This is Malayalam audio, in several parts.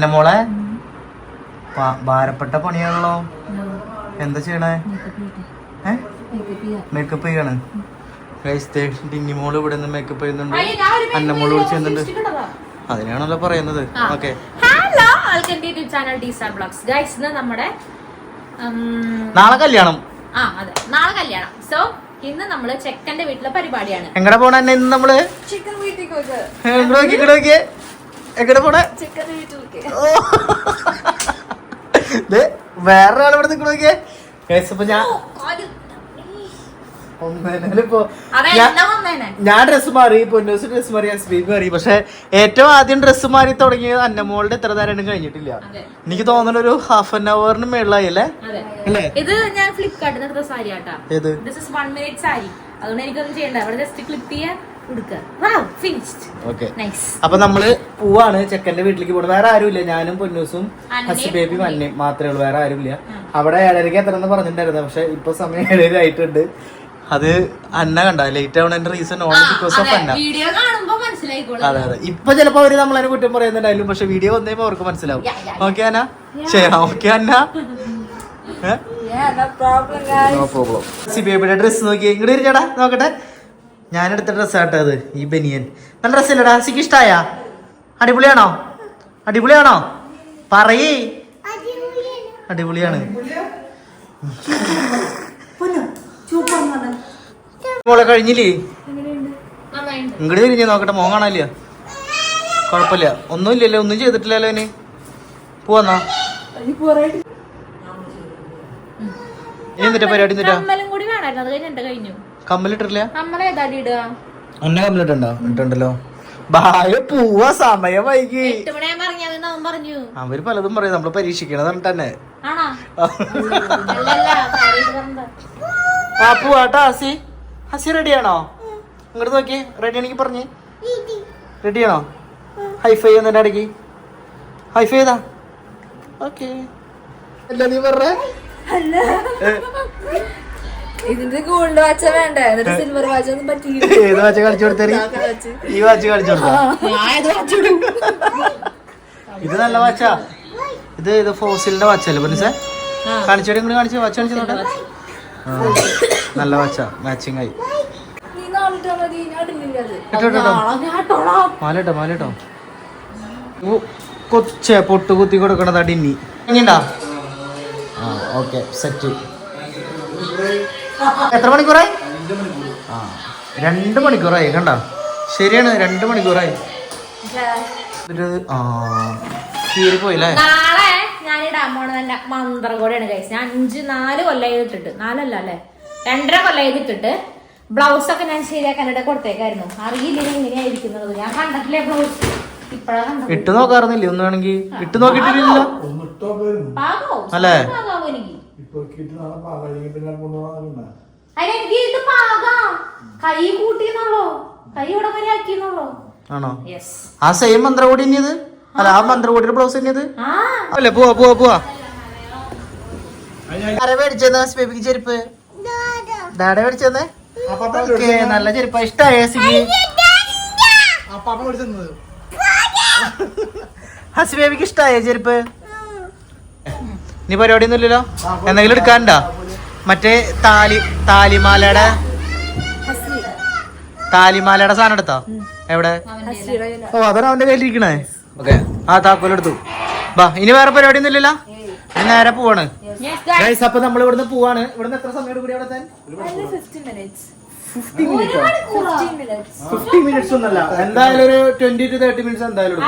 എന്നെ മോളെ? ഭാരപ്പെട്ട പണിയാണല്ലോ. എന്താ ചെയ്യണേ? മേക്കപ്പ് ചെയ്യാണ്. ഡിന്നിമോൾ ഇവിടെ നിന്ന് മേക്കപ്പ് ചെയ്യുന്നുണ്ട്. അന്നമോൾ ഇവിടെ ചെയ്യുന്നുണ്ട് അതിനാണല്ലോ പറയുന്നത്. Okay hello welcome to YouTube channel ഡീസാർ blogs guys ഇന്ന് നമ്മുടെ നാളെ കല്യാണം. ആ അതെ. നാളെ കല്യാണം. സോ ഇന്ന് നമ്മൾ ചെക്കന്റെ വീട്ടിലെ പരിപാടിയാണ്. എങ്ങടെ പോണെ ഇന്ന് നമ്മൾ? ചിക്കൻ വീട്ടിലേക്ക് നോക്കിയേ പോണേ? വേറെ ആളെ ഇവിടെ നിൽക്കണ നോക്കിയേ. അപ്പൊ ഞാൻ ഞാൻ- ഡ്രസ് മാറി പൊന്നൂസ് ഡ്രസ്സ് മാറി അസ്ബീബ് മാറി. പക്ഷെ ഏറ്റവും ആദ്യം ഡ്രസ് മാറി തുടങ്ങിയത് അന്നമോളുടെ എത്ര നേരം കഴിഞ്ഞിട്ടില്ല. എനിക്ക് തോന്നുന്നു ഒരു ഹാഫ് ആൻ അവറിന് മേളായി അല്ലേ? ഇത് ഞാൻ ഫ്ലിപ്കാർട്ടിൽ എടുത്ത സാരി ആട്ടാ ഏത്? This is one minute sari. അതുകൊണ്ട് എനിക്കൊന്നും ചെയ്യണ്ട. അവിടെ ജസ്റ്റ് ക്ലിപ്പ് ചെയ്യാ അപ്പൊ നമ്മൾ പോവാണ്. ചെക്കന്റെ വീട്ടിലേക്ക് പോകുന്നത് വേറെ ആരുമില്ല. ഞാനും പൊന്നൂസും ഹസ് ബേബി ബേബിയും മാത്രമേ ഉള്ളൂ. വേറെ ആരുമില്ല. അവിടെ ഏഴരയ്ക്ക് എന്ന് പറഞ്ഞിട്ടുണ്ടായിരുന്നു. പക്ഷെ ഇപ്പൊ സമയം ഏഴര ആയിട്ടുണ്ട്. അത് അന്ന കണ്ട. Late ആവണതിന്റെ reason on because of Anna. അതെ അതെ. ഇപ്പൊ ചിലപ്പോ അവർ നമ്മളതിനെ കുറ്റം പറയുന്നുണ്ടായാലും പക്ഷെ വീഡിയോ വന്നപ്പോ അവർക്ക് മനസ്സിലാവും. ഓക്കെ അന്ന? ശരി ഓക്കെ അന്ന? നോ പ്രോബ്ലം ഹസി ബേബിയുടെ ഡ്രസ് നോക്കി ഇങ്ങോട്ട് ഇരിച്ചടാ നോക്കട്ടെ. ഞാൻ എടുത്ത ഡ്രസ് ആട്ടോ അത് ഈ ബനിയൻ. നല്ല ഡ്രസ്സല്ലേടാ സിക്ക് ഇഷ്ടായ? അടിപൊളിയാണോ? അടിപൊളിയാണോ? പറയേ. അടിപൊളിയാണ്. മോളെ കഴിഞ്ഞില്ലേ? ഇങ്ങോട്ട് തിരിഞ്ഞ് നോക്കട്ടെ മോൻ കാണാനില്ല. കുഴപ്പമില്ല ഒന്നുമില്ലല്ലോ ഒന്നും ചെയ്തിട്ടില്ലല്ലോ അവന്. പോവാന്നാ. ഇനി എന്നിട്ടാ പരിപാടി എന്നിട്ടാ കമ്മലും കൂടി വേണമായിരുന്നു അത് കഴിഞ്ഞ് എന്റെ കഴിഞ്ഞു കമ്മലിട്ടില്ല കമ്മല ഏതാടി കമ്മലിട്ടുണ്ടോ ഇട്ടുണ്ടല്ലോ ബായ പൂവ സമയം വൈകി അവർ പലതും പറയും നമ്മൾ പരീക്ഷിക്കണത് തന്നെ. ആ പൂവാട്ടോ ഹസി. ഹസി റെഡിയാണോ? ഇങ്ങോട്ട് നോക്കി റെഡി ആണെങ്കിൽ പറഞ്ഞേ. റെഡിയാണോ? ഹൈഫൈ എന്നെ അടക്കി. ഹൈഫൈ ചെയ്താ ഓക്കെ. അല്ല നീ പറഞ്ഞേ. ഇതിന്റെ ഗോൾഡ് വാച്ച വേണ്ട? എന്നിട്ട് സിൽവർ വാച്ച ഒന്നും പറ്റിയില്ല. ഏത് വാച്ച് കളിച്ചു കൊടുത്തേ ഈ വാച്ച് കളിച്ചു കൊടുത്താ ഇത് നല്ല വാച്ചാ ഇത് ഇത് ഫോസിലിന്റെ വാച്ചല്ലേ പൊന്നിസേ കാണിച്ചോടി ഇങ്ങോട്ട് കാണിച്ചു വാച്ച് കാണിച്ചു നോട്ടെ നല്ല വാച്ചാ മാച്ചിങ് ആയി. മാലട്ടോ മാലട്ടോ. കൊച്ചെ പൊട്ട് കുത്തി കൊടുക്കണതാ ഡിന്നി. ഇനിണ്ടാ? ആ ഓക്കെ. സെറ്റ് എത്ര മണിക്കൂറായി? ആ രണ്ട് മണിക്കൂറായി കണ്ട? ശരിയാണ് രണ്ട് മണിക്കൂറായി. ആ കീറി പോയില്ലേ? നാളെ ഞാൻ ഇടാൻ പോണത് എന്റെ മന്ത്രകോടിയാണ് കഴിച്ചത് ഞാൻ അഞ്ച് നാല് കൊല്ലം ചെയ്തിട്ടിട്ട് നാലല്ല അല്ലേ? രണ്ടര കൊല്ലം ചെയ്തിട്ടിട്ട് ബ്ലൗസ് ഒക്കെ ഞാൻ ശരിയാക്കാനിടെ കൊടുത്തേക്കായിരുന്നു. അറിയില്ല എങ്ങനെയായിരിക്കുന്നത് ഞാൻ കണ്ടിട്ടില്ലേ ബ്ലൗസ് ഇട്ട് നോക്കാറുന്നില്ലേ? ഒന്ന് വേണമെങ്കിൽ ഇട്ട് നോക്കിയിട്ടില്ല പാകോ അല്ലേ? പാകാവോ എനിക്ക് അതിന് എനിക്ക് ഇത് പാകാ. കൈ കൂട്ടിന്നുള്ളൂ കൈ ഇവിടെ വരെ ആക്കിന്നുള്ളൂ ആണോ? യെസ് ആ സെയിം മന്ത്രകോടി അല്ല ആ മന്ത്രകോടിയുടെ ബ്ലൗസ് തന്നെയത് ആ. അല്ലേ പോവാ പോവാ പോവാ. ആരാ മേടിച്ചെന്ന് ബേബിക്ക് ചെരുപ്പ്? ഡാഡ മേടിച്ചെന്ന്? ഓക്കേ, നല്ല ചെരുപ്പ ഇഷ്ടായ ഹസി ബേബിക്ക് ഇഷ്ടായ ചെരുപ്പ്? നീ പരിപാടി ഒന്നും ഇല്ലല്ലോ എന്തെങ്കിലും എടുക്കാനുണ്ടോ? മറ്റേ താലി താലിമാലയുടെ താലിമാലയുടെ സാധനം എടുത്തോ? എവിടെ? ഓ അതാണ് അവന്റെ കയ്യിലിരിക്കണേ. ഓക്കെ. ആ താക്കോലെടുത്തു ബാ ഇനി വേറെ പരിപാടി ഒന്നും ഇല്ലല്ലോ ഇനി നേരെ പോവാണ് അപ്പൊ നമ്മൾ ഇവിടുന്ന് പോവാണ്. ഇവിടുന്ന് എത്ര സമയം കൂടി അവിടെ ഫിഫ്റ്റി മിനിറ്റ് ഫിഫ്റ്റി മിനിറ്റ്സ് ഒന്നല്ല. എന്തായാലും ഒരു ട്വന്റി ടു തേർട്ടി മിനിറ്റ്സ് എന്തായാലും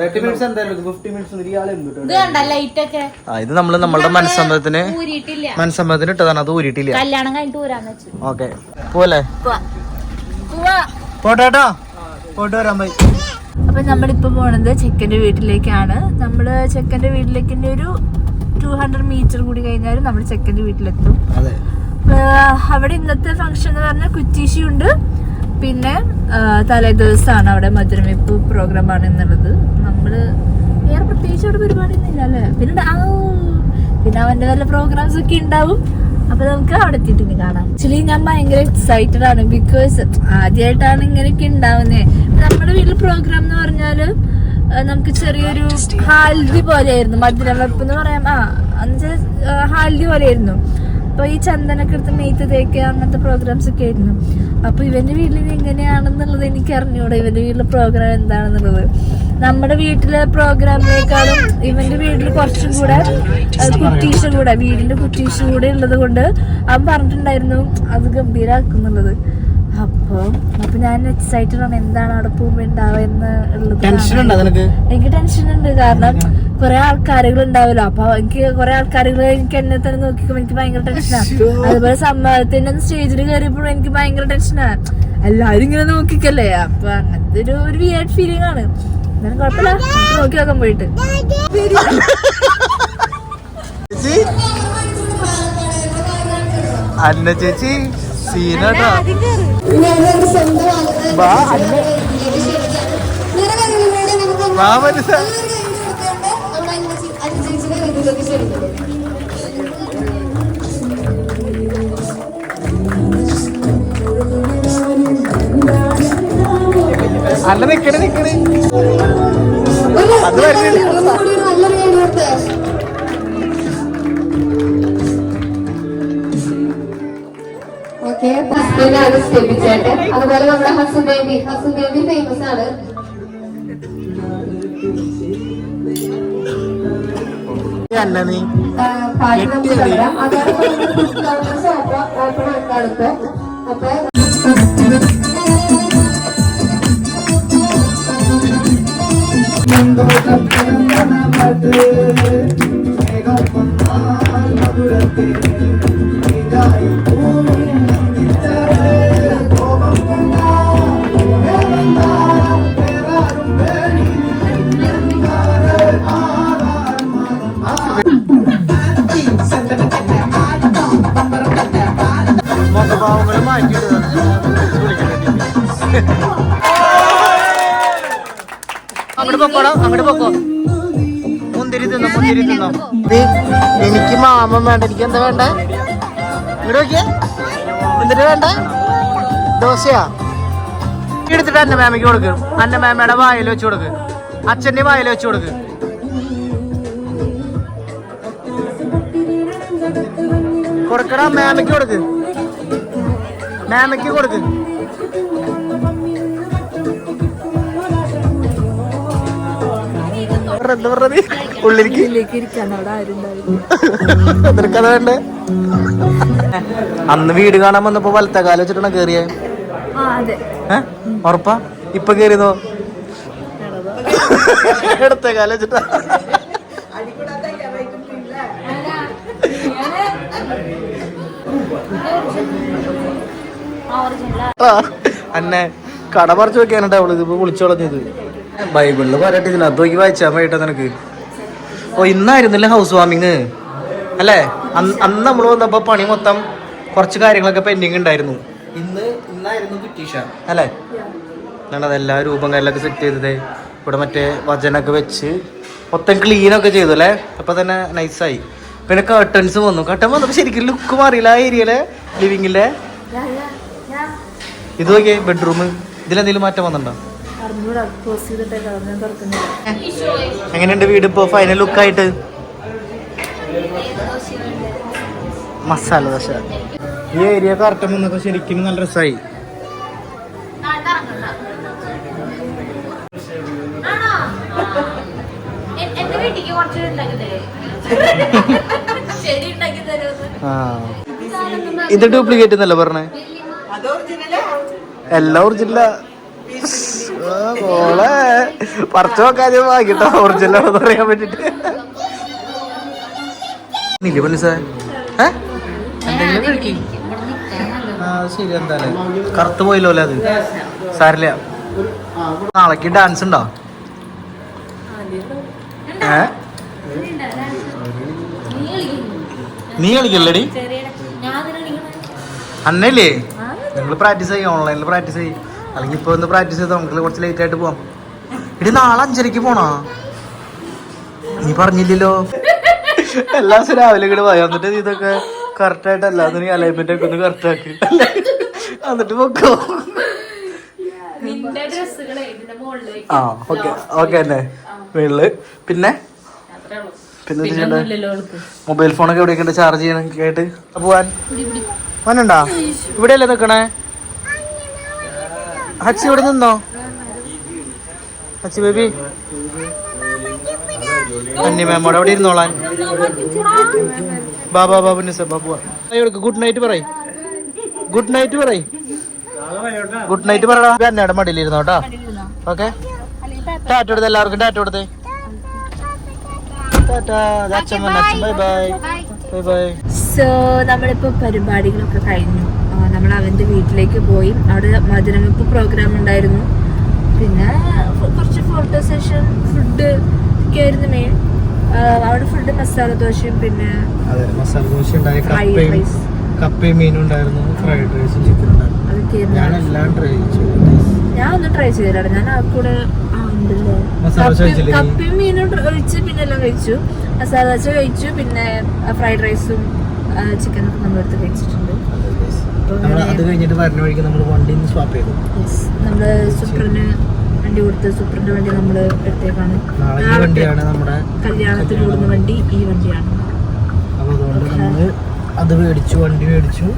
തേർട്ടി മിനിറ്റ്സ് എന്തായാലും എടുക്കും. ഫിഫ്റ്റി മിനിറ്റ്സ് ഇയാളെ എന്ത് ഇത് കണ്ട ലൈറ്റ് ഒക്കെ ആ ഇത് നമ്മൾ നമ്മളുടെ മനസ്സമ്മതത്തിന് മനസ്സമ്മതത്തിന് ഇട്ടതാണ്. അത് ഊരിട്ടില്ല കല്യാണം കഴിഞ്ഞിട്ട് ഓക്കെ. പോലെ പോട്ടെ പോട്ട് വരാൻ പോയി അപ്പൊ നമ്മളിപ്പോ പോണത് ചെക്കന്റെ വീട്ടിലേക്കാണ്. നമ്മൾ ചെക്കന്റെ വീട്ടിലേക്ക് ഒരു ടു ഹൺഡ്രഡ് മീറ്റർ കൂടി കഴിഞ്ഞാലും നമ്മൾ ചെക്കന്റെ വീട്ടിലെത്തും. അവിടെ ഇന്നത്തെ ഫംഗ്ഷൻ എന്ന് പറഞ്ഞാൽ കുറ്റീശി ഉണ്ട് പിന്നെ തലേ തലേദിവസമാണ് അവിടെ മധുരമിപ്പ് പ്രോഗ്രാം ആണ് എന്നുള്ളത്. നമ്മൾ വേറെ പ്രത്യേകിച്ച് അവിടെ പരിപാടി ഒന്നുമില്ല അല്ലേ? പിന്നെ പിന്നെ അവന്റെ വല്ല പ്രോഗ്രാംസ് ഒക്കെ ഉണ്ടാവും. അപ്പൊ നമുക്ക് അവിടെ എത്തിയിട്ട് ഇനി കാണാം. ആക്ച്വലി ഞാൻ ഭയങ്കര എക്സൈറ്റഡ് ആണ് ബിക്കോസ് ആദ്യമായിട്ടാണ് ഇങ്ങനെയൊക്കെ ഉണ്ടാവുന്നേ. നമ്മുടെ വീട്ടിൽ പ്രോഗ്രാം എന്ന് പറഞ്ഞാൽ നമുക്ക് ചെറിയൊരു ഹാൽദി പോലെയായിരുന്നു. മധുരം വെപ്പ് എന്ന് പറയാം ആ എന്നുവെച്ചാൽ ഹാൽദി പോലെയായിരുന്നു. അപ്പൊ ഈ ചന്ദനൊക്കെ എടുത്ത് നെയ്ത്ത് തേക്കുക അങ്ങനത്തെ പ്രോഗ്രാംസ് ഒക്കെ ആയിരുന്നു. അപ്പൊ ഇവന്റെ വീട്ടിൽ എങ്ങനെയാണെന്നുള്ളത് എനിക്ക് അറിഞ്ഞൂടാ. ഇവന്റെ വീട്ടിലെ പ്രോഗ്രാം എന്താണെന്നുള്ളത്. നമ്മുടെ വീട്ടിലെ പ്രോഗ്രാമിനേക്കാളും ഇവന്റെ വീട്ടിൽ കുറച്ചും കൂടെ കുട്ടീഷ് കൂടെ വീടിന്റെ കുട്ടീഷ് കൂടെ ഉള്ളത് കൊണ്ട് അവൻ പറഞ്ഞിട്ടുണ്ടായിരുന്നു. അത് ഗംഭീരാക്കുന്നുള്ളത്. അപ്പൊ അപ്പൊ ഞാൻ എക്സൈറ്റഡ് ആണ് എന്താണ് അവിടെ പോകുമ്പോ ഉണ്ടാവുക എന്ന് ഉള്ളത് എനിക്ക് ടെൻഷൻ ഉണ്ട്. കാരണം കുറെ ആൾക്കാരുകൾ ഉണ്ടാവില്ല. അപ്പൊ എനിക്ക് കുറെ ആൾക്കാരുകൾ എനിക്ക് എന്നെ തന്നെ നോക്കിക്കുമ്പോ എനിക്ക് ഭയങ്കര ടെൻഷനാണ് അതുപോലെ സമ്മതത്തിന്റെ സ്റ്റേജിൽ കയറിയപ്പോഴും എനിക്ക് ഭയങ്കര ടെൻഷനാണ് എല്ലാരും ഇങ്ങനെ നോക്കിക്കല്ലേ? അപ്പൊ അങ്ങനത്തെ ഒരു ഒരു വിയേഡ് ഫീലിംഗ് ആണ്. എന്നാലും കുഴപ്പമില്ല. നോക്കി നോക്കാൻ പോയിട്ട്. അന്ന ചേച്ചി. സീനാട്ടാ വാ അല്ല നിക്കണേ നിക്കണേ അത് വരുന്നില്ല ഓക്കെ ഫസ്റ്റിനാണ് സ്റ്റെപ്പിച്ചേട്ടൻ അതുപോലെ നമ്മുടെ ഹസുദേവി. ബേബി ഫേമസ് ആണ്. അന്ന നീ? ആ, പാട്ട് നമുക്ക് തുടരാം. അതോടൊപ്പം എനിക്ക് മാമൻ വേണ്ട എനിക്ക് എന്താ വേണ്ട? ഇവിടെ എന്തിട്ട് വേണ്ട? ദോശയാ. എടുത്തിട്ട് അന്ന മാമയ്ക്ക് കൊടുക്ക്. അന്ന മാമയുടെ വായിൽ വെച്ച് കൊടുക്ക്. അച്ഛന്റെ വായിൽ വെച്ച് കൊടുക്ക്. കൊടുക്കടാ മാമയ്ക്ക് കൊടുക്ക്. മാമയ്ക്ക് കൊടുക്ക്. എന്താ പറഞ്ഞത്? ഉള്ളിലേക്ക്? നിനക്കത് വേണ്ടേ? അന്ന് വീട് കാണാൻ വന്നപ്പോ വലത്തെ കാലം വെച്ചിട്ടാണ് കേറിയേ? ഉറപ്പാ? ഇപ്പൊ കേറിയതോ ഇടത്തെ കാലം വെച്ചിട്ടാ അന്നെ കട പറിച്ചു വെക്കാനുണ്ട് അവൾ ഇതിപ്പോ വിളിച്ചു ബൈബിളിൽ പറയട്ടെ ഇതിനകത്ത് നോക്കി വായിച്ചാ വേണ്ട നിനക്ക്. ഓ ഇന്നായിരുന്നില്ല ഹൗസ് വാമിങ് അല്ലേ? അന്ന് നമ്മൾ വന്നപ്പോ പണി മൊത്തം കുറച്ച് കാര്യങ്ങളൊക്കെ പെൻഡിങ് ഉണ്ടായിരുന്നു. ഇന്ന് ഇന്നായിരുന്നു ബ്രിട്ടീഷ അല്ലേ? എല്ലാ രൂപം കാര്യങ്ങളൊക്കെ സെറ്റ് ചെയ്തത്. ഇവിടെ മറ്റേ വചനൊക്കെ വെച്ച് മൊത്തം ക്ലീനൊക്കെ ചെയ്തു അല്ലേ? അപ്പൊ തന്നെ നൈസായി പിന്നെ കർട്ടൻസ് വന്നു. കർട്ടൻ വന്നപ്പോ ശരിക്കും ലുക്ക് മാറിയില്ല. ആ ഏരിയയിലെ ലിവിങ്ങിലെ ഇത് നോക്കിയേ ബെഡ്റൂം ഇതിലെന്തെങ്കിലും മാറ്റം വന്നിട്ടുണ്ടോ? അറിഞ്ഞൂടാ ക്ലോസ് ചെയ്തിട്ടേ കളഞ്ഞാൽ തുറക്കുന്നില്ല. എങ്ങനെയുണ്ട് വീട് ഇപ്പോ ഫൈനൽ ലുക്കായിട്ട് മസാല ദോശ. ഈ ഏരിയ കറക്റ്റ് വന്നപ്പോ ശരിക്കും നല്ല രസമായി എന്റെ വീട്ടിക്ക് കുറച്ച് ഉണ്ടാക്കി ശരി ഉണ്ടാക്കി ആ? ഇത് ഡ്യൂപ്ലിക്കേറ്റ് എന്നല്ല പറഞ്ഞേ എല്ലാം ഒറിജിനല മോളെ പറിച്ചു നോക്കാതെ വാങ്ങിട്ടോ. ഒറിജിനലാണെന്ന് പറയാൻ വേണ്ടിട്ട്. ഇല്ലേ മനസ്സേ ഏ? എന്തെങ്കിലും കഴിക്ക്. ആ ശരി എന്തായാലും കറുത്ത് പോയില്ലോ അല്ലേ അത്? സാരില്ല. നാളേക്ക് ഡാൻസ് ഉണ്ടോ? ഏ? നീ കളിക്കല്ലേടി ചെറിയ ഞാൻ അതിനെ കളിക്കണേ. അന്നല്ലേ? നിങ്ങൾ പ്രാക്ടീസ് ചെയ്യും ഓൺലൈനിൽ പ്രാക്ടീസ് ചെയ്യും അല്ലെങ്കിൽ ഇപ്പൊ ഒന്ന് പ്രാക്ടീസ് ചെയ്ത് നമുക്ക് കുറച്ച് ലേറ്റ് ആയിട്ട് പോവാം. ഇടി നാളെ അഞ്ചരക്ക് പോണോ? നീ പറഞ്ഞില്ലല്ലോ. എല്ലാ ദിവസം രാവിലെ ഇങ്ങോട്ട് പോയി എന്നിട്ട് ഇതൊക്കെ കറക്റ്റ് ആയിട്ട് അല്ല നീ അലൈൻമെന്റ് ഒക്കെ ഒന്ന് കറക്റ്റ് ആക്കി. എന്നിട്ട് പൊക്കോ. നിന്റെ ഡ്രസ്സുകളെ ഇതിന്റെ ആ ഓക്കെ ഓക്കെ തന്നെ. വീട്ടിൽ പിന്നെ? പിന്നെ? മൊബൈൽ ഫോണൊക്കെ എവിടെയൊക്കെ ചാർജ് ചെയ്യണം കേട്ട് പോവാൻ. മോനുണ്ടോ ഇവിടെയല്ലേ നിക്കണേ? ഹച്ചി ഇവിടെ നിന്നോ? Hachi baby. അന്യ മാം അവിടെ ഇരുന്നോളാൻ. ബാബാ ബാബുന്റെ നിസ ബാബു ഗുഡ് നൈറ്റ് പറയ്. ഗുഡ് നൈറ്റ് പറയ്. ഗുഡ് നൈറ്റ് പറടാ. അന്നയുടെ മടിയിലിരുന്നോ കേട്ടോ ഓക്കെ ടാറ്റ കൊടുത്ത് എല്ലാവർക്കും. ടാറ്റ കൊടുത്തേ. സോ നമ്മളിപ്പോ പരിപാടികളൊക്കെ കഴിഞ്ഞു. നമ്മൾ അവന്റെ വീട്ടിലേക്ക് പോയി. അവിടെ മധുരമിപ്പ് പ്രോഗ്രാം ഉണ്ടായിരുന്നു. പിന്നെ കുറച്ച് ഫോട്ടോ സെഷൻ ഫുഡ് ഒക്കെ ആയിരുന്നു മെയിൻ അവിടെ ഫുഡ് മസാല ദോശയും പിന്നെ മസാല ദോശ കപ്പയും മീനും ഉണ്ടായിരുന്നു. ഫ്രൈഡ് റൈസും ചിക്കൻ ഉണ്ടായിരുന്നു. ഞാൻ എല്ലാം ട്രൈ ചെയ്തു. ഞാൻ ഒന്നും ട്രൈ ചെയ്തില്ല ഞാൻ ആ കൂടെ കപ്പയും- മീനും ഒഴിച്ച് പിന്നെ എല്ലാം കഴിച്ചു. മസാല ദോശ കഴിച്ചു. പിന്നെ ഫ്രൈഡ് റൈസും ചിക്കനൊക്കെ നമ്മളെടുത്ത് കഴിച്ചിട്ടുണ്ട്. നമ്മൾ അത് കഴിഞ്ഞിട്ട് വരുന്ന വഴിക്ക് നമ്മൾ വണ്ടി സ്വാപ്പ് ചെയ്തു. നമ്മൾ സൂപ്പറിന് വണ്ടി കൊടുത്ത് സൂപ്പറിന്റെ വണ്ടി നമ്മൾ എടുത്തേക്കാണ്. ഈ വണ്ടിയാണ് നമ്മുടെ കല്യാണത്തിന് കൂടുന്ന വണ്ടി ഈ വണ്ടിയാണ്. അപ്പോൾ അതുകൊണ്ട് നമ്മൾ അത് മേടിച്ചു വണ്ടി മേടിച്ചു.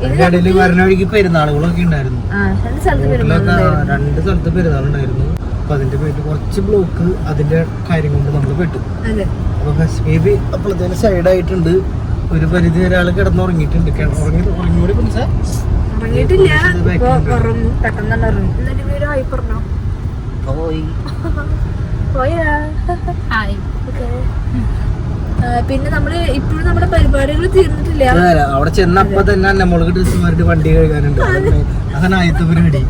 നമുക്ക് വരുന്ന വഴിക്ക് പെരുന്നാളുകളൊക്കെ ഉണ്ടായിരുന്നു. രണ്ട് സ്ഥലത്ത് പെരുന്നാളുണ്ടായിരുന്നു അപ്പൊ അതിന്റെ പേരിൽ കുറച്ച് ബ്ലോക്ക് അതിന്റെ കാര്യം കൊണ്ട് നമ്മൾ പെട്ടു. അപ്പൊ ഹസ് ബേബി അപ്പോഴത്തേന് സൈഡ് ആയിട്ടുണ്ട്. ഒരു പരിധി വരെ ആൾ കിടന്നുറങ്ങിയിട്ടുണ്ട്. കിടന്നുറങ്ങി ഉറങ്ങി ഉറങ്ങിയോടെ പിടിച്ച ഉറങ്ങിയിട്ടില്ല. ഇത് ഇപ്പൊ back ഉണ്ട്. ഉറങ്ങും. പെട്ടെന്ന് തന്നെ ഉറങ്ങും. എന്നിട്ട് ഒരു ഹായ് പറഞ്ഞോ? പോയി. പോയാ? ഹായ് പിന്നെ നമ്മൾ ഇപ്പോഴും നമ്മുടെ പരിപാടികൾ തീർന്നിട്ടില്ല. അവിടെ അവിടെ ചെന്നപ്പോ തന്നെ നമ്മൾക്ക് ഡ്രസ് മാറിട്ട് വണ്ടി കഴുകാനുണ്ട്. അതാണ് ആദ്യത്തെ പരിപാടി.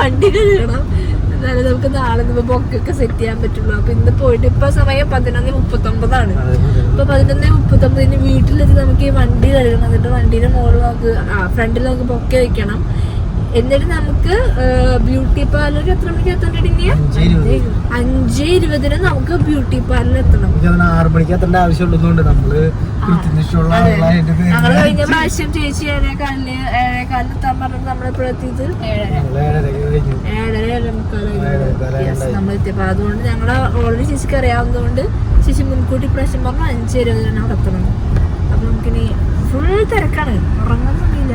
വണ്ടി കഴുകണം. എന്നാലും നമുക്ക് നാളെ നമ്മൾ ബൊക്കൊക്കെ സെറ്റ് ചെയ്യാൻ പറ്റുള്ളൂ. അപ്പൊ ഇന്ന് പോയിട്ട് ഇപ്പൊ സമയം പതിനൊന്ന് മുപ്പത്തൊമ്പതാണ്. അപ്പൊ പതിനൊന്ന് മുപ്പത്തൊമ്പതിന് വീട്ടിലെത്തി നമുക്ക് ഈ വണ്ടി കഴുകണം. എന്നിട്ട് വണ്ടിയുടെ മുകളിൽ നമുക്ക് ആ ഫ്രണ്ടിൽ നമുക്ക് ബൊക്കെ വെക്കണം. എന്നിട്ട് നമുക്ക് ബ്യൂട്ടി പാർലർ എത്ര മണിക്ക് എത്തേണ്ടി അഞ്ചേ ഇരുപത്. അഞ്ച് ഇരുപതിന് നമുക്ക് ബ്യൂട്ടി പാർലർ എത്തണം. ആറു മണിക്ക് എത്തേണ്ട ആവശ്യമുള്ളതുകൊണ്ട് നമ്മൾ ഞങ്ങൾ കഴിഞ്ഞ പ്രാവശ്യം ചേച്ചി ഏഴേക്കാലിന് ഏഴേക്കാലിന് എത്താൻ പറഞ്ഞിട്ട് നമ്മളെ എത്തിയത്? ഏഴര. ഏഴര. നമ്മൾ എത്തിയപ്പോ അതുകൊണ്ട് ഞങ്ങളെ ഓൾറെഡി ചേച്ചിക്ക് അറിയാവുന്നതുകൊണ്ട് ചേച്ചി മുൻകൂട്ടി പ്രാവശ്യം പറഞ്ഞു അഞ്ച് ഇരുപതിനാണ് അവിടെ എത്തണം. അപ്പൊ നമുക്കിനി ഫുൾ തിരക്കാണ്. ഉറങ്ങുന്നില്ല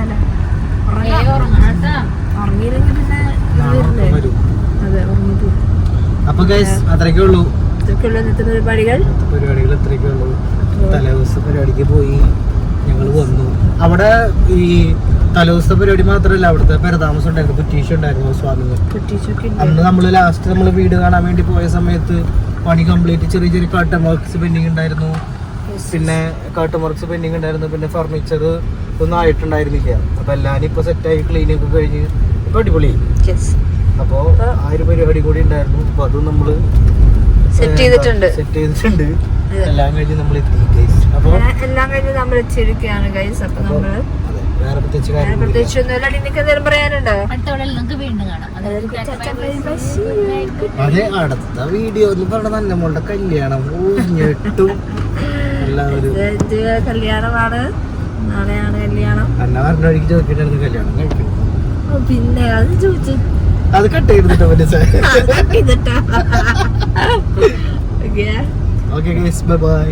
അപ്പൊ ഗൈസ് അത്രയ്ക്കേ ഉള്ളൂ. പരിപാടികൾ? പരിപാടികൾ ഇത്രയൊക്കെ ഉള്ളൂ. തലേദിവസ പരിപാടിക്ക് പോയി ഞങ്ങൾ വന്നു. അവിടെ ഈ തലേദിവസ പരിപാടി മാത്രമല്ല അവിടുത്തെ പെരതാമസം ഉണ്ടായിരുന്നു. കുറ്റീഷ് ഉണ്ടായിരുന്നു സ്വാമികൾ. അന്ന് നമ്മൾ ലാസ്റ്റ് നമ്മൾ വീട് കാണാൻ വേണ്ടി പോയ സമയത്ത് പണി കംപ്ലീറ്റ് ചെറിയ ചെറിയ കട്ടൻ വർക്ക്സ് പെൻഡിങ് ഉണ്ടായിരുന്നു. പിന്നെ കാട്ട് വർക്ക്സ് പെൻഡിങ് ഉണ്ടായിരുന്നു പിന്നെ ഫർണിച്ചർ ഒന്നും ആയിട്ടുണ്ടായിരുന്നില്ല അപ്പൊ എല്ലാരും ഇപ്പൊ സെറ്റായി ക്ലീൻ ഒക്കെ കഴിഞ്ഞ് ഇപ്പൊ അടിപൊളി. Yes. അപ്പോ ആ ഒരു പരിപാടി കൂടി ഉണ്ടായിരുന്നു. അപ്പൊ അതും നമ്മൾ സെറ്റ് ചെയ്തിട്ടുണ്ട്. സെറ്റ് ചെയ്തിട്ടുണ്ട്. അതെ. എല്ലാം കഴിഞ്ഞ് നമ്മൾ എത്തി guys. അപ്പോൾ എല്ലാം കഴിഞ്ഞ് നമ്മൾ എത്തിയിരിക്കുകയാണ് ഗൈസ് അപ്പോൾ നമ്മൾ വേറെ പ്രത്യേകിച്ച് കാര്യം പ്രത്യേകിച്ച് ഒന്നുമില്ല. നിനക്ക് എന്തെങ്കിലും പറയാനുണ്ടോ? വീണ്ടും കാണാം. അതെ അടുത്ത വീഡിയോ എന്ന് പറഞ്ഞ തന്നെ മോളുടെ കല്യാണം ഞെട്ടും എല്ലാവരും കല്യാണമാണ്. നാളെയാണ് കല്യാണം. കല്യാണം പിന്നെ അത് ചോദിച്ചു. അത് കട്ട് ചെയ്തിട്ടോ ഓക്കെ ബൈ ബൈ